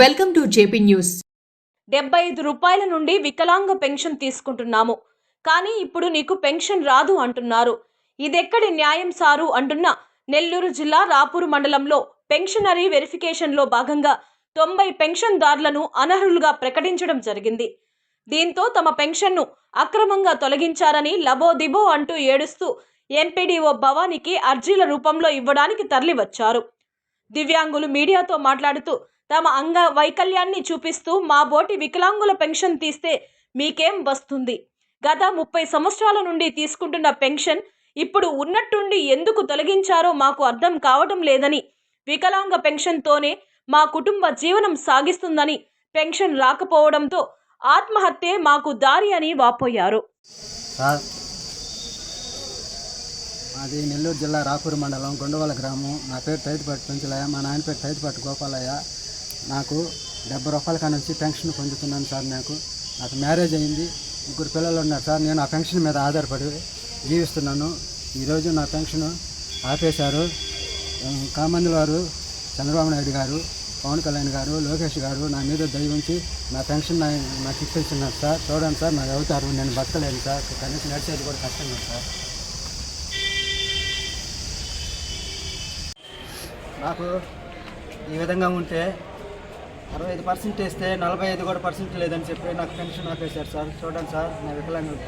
Welcome to JP news. డెబ్బై ఐదు రూపాయల నుండి వికలాంగ పెన్షన్ తీసుకుంటున్నాము. కానీ ఇప్పుడు నీకు పెన్షన్ రాదు అంటున్నారు. ఇదెక్కడి న్యాయం సారు అంటున్న నెల్లూరు జిల్లా రాపూరు మండలంలో పెన్షనరీ వెరిఫికేషన్లో భాగంగా తొంభై పెన్షన్దారులను అనర్హులుగా ప్రకటించడం జరిగింది. దీంతో తమ పెన్షన్ను అక్రమంగా తొలగించారని లబోదిబో అంటూ ఏడుస్తూ ఎంపీడీఓ భవానీకి అర్జీల రూపంలో ఇవ్వడానికి తరలివచ్చారు. దివ్యాంగులు మీడియాతో మాట్లాడుతూ తమ అంగ వైకల్యాన్ని చూపిస్తూ మా బోటి వికలాంగుల పెన్షన్ తీస్తే మీకేం వస్తుంది? గత ముప్పై సంవత్సరాల నుండి తీసుకుంటున్న పెన్షన్ ఇప్పుడు ఉన్నట్టుండి ఎందుకు తొలగించారో మాకు అర్థం కావటం లేదని వికలాంగ పెన్షన్తోనే మా కుటుంబ జీవనం సాగిస్తుందని పెన్షన్ రాకపోవడంతో ఆత్మహత్యే మాకు దారి అని వాపోయారు. సార్ మాది నెల్లూరు జిల్లా రాకూరు మండలం గుండవల గ్రామం. నా పేరు తైతిపట్టు పెంచలయ్య మా నాయన పేరు తైతిపట్టు గోపాలయ్య. నాకు డెబ్బై రూపాయల కాడ నుంచి పెన్షన్ పొందుతున్నాను సార్ నాకు. నాకు మ్యారేజ్ అయింది. ముగ్గురు పిల్లలు ఉన్నారు సార్. నేను ఆ పెన్షన్ మీద ఆధారపడి జీవిస్తున్నాను. ఈరోజు నా పెన్షన్ ఆపేశారు. కామంది కామందుల వారు చంద్రబాబు నాయుడు గారు పవన్ కళ్యాణ్ గారు లోకేష్ గారు నా మీద దయ ఉంచి నా పెన్షన్ నా నాకు ఇప్పిస్తున్నారు సార్. చూడండి సార్ నాకు అవుతారు నేను బతకలేను సార్. కనీసం నడిచేది కూడా కష్టంగా సార్. నాకు ఈ విధంగా ఉంటే అరవై ఐదు పర్సెంట్ వేస్తే నలభై ఐదు కూడా పర్సెంట్ లేదని చెప్పి నాకు పెన్షన్ ఆపేశారు సార్. చూడండి సార్ నా వికలాంగులు